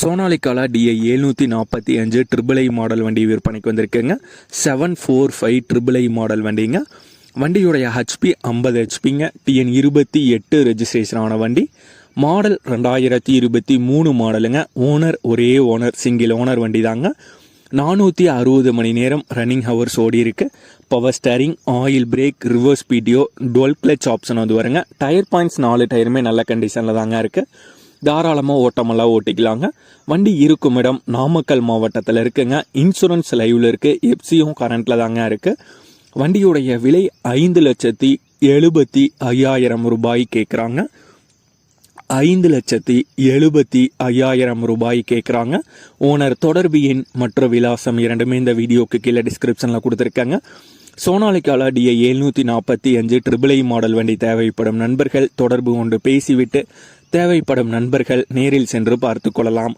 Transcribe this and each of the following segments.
சோனாலிக்கால DI எழுநூற்றி நாற்பத்தி அஞ்சு ட்ரிபிள் ஐ மாடல் வண்டி விற்பனைக்கு வந்திருக்குங்க. Seven four five triple I model வண்டிங்க. வண்டியுடைய ஹெச்பி ஐம்பது ஹெச்பிங்க டிஎன் இருபத்தி எட்டு ரெஜிஸ்ட்ரேஷன் ஆன வண்டி. மாடல் ரெண்டாயிரத்தி இருபத்தி மூணு மாடலுங்க ஓனர் ஒரே ஓனர் சிங்கிள் ஓனர் வண்டி தாங்க நானூற்றி அறுபது மணி நேரம் ரன்னிங் ஹவர்ஸ் ஓடி இருக்கு. Power steering oil brake reverse PTO dual clutch option வந்து வருங்க. டயர் பாயிண்ட்ஸ் நாலு டயருமே நல்ல கண்டிஷனில் தாங்க இருக்குது தாராளமாக ஓட்டமெல்லாம் ஓட்டிக்கலாங்க. வண்டி இருக்கும் இடம் நாமக்கல் மாவட்டத்தில் இருக்குங்க. இன்சூரன்ஸ் லைவில் இருக்குது எஃப்சியும் கரண்ட்டில் தாங்க இருக்குது வண்டியுடைய விலை ஐந்து லட்சத்தி எழுபத்தி ஐயாயிரம் ரூபாய் கேட்குறாங்க ஐந்து லட்சத்தி எழுபத்தி ஐயாயிரம் ரூபாய் கேட்குறாங்க ஓனர் தொடர்பு எண் மற்ற விலாசம் இரண்டுமே இந்த வீடியோக்கு கீழே டிஸ்கிரிப்ஷனில் கொடுத்துருக்காங்க. சோனாலிக்கால டிஏ எழுநூற்றி நாற்பத்தி அஞ்சு ட்ரிபிள் ஐ மாடல் வண்டி தேவைப்படும் நண்பர்கள் தொடர்பு கொண்டு பேசிவிட்டு தேவைப்படும் நண்பர்கள் நேரில் சென்று பார்த்து கொள்ளலாம்.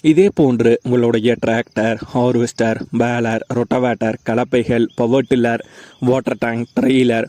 இதே போன்று உங்களுடைய tractor harvester baler rotavator கலப்பைகள் power tiller water tank trailer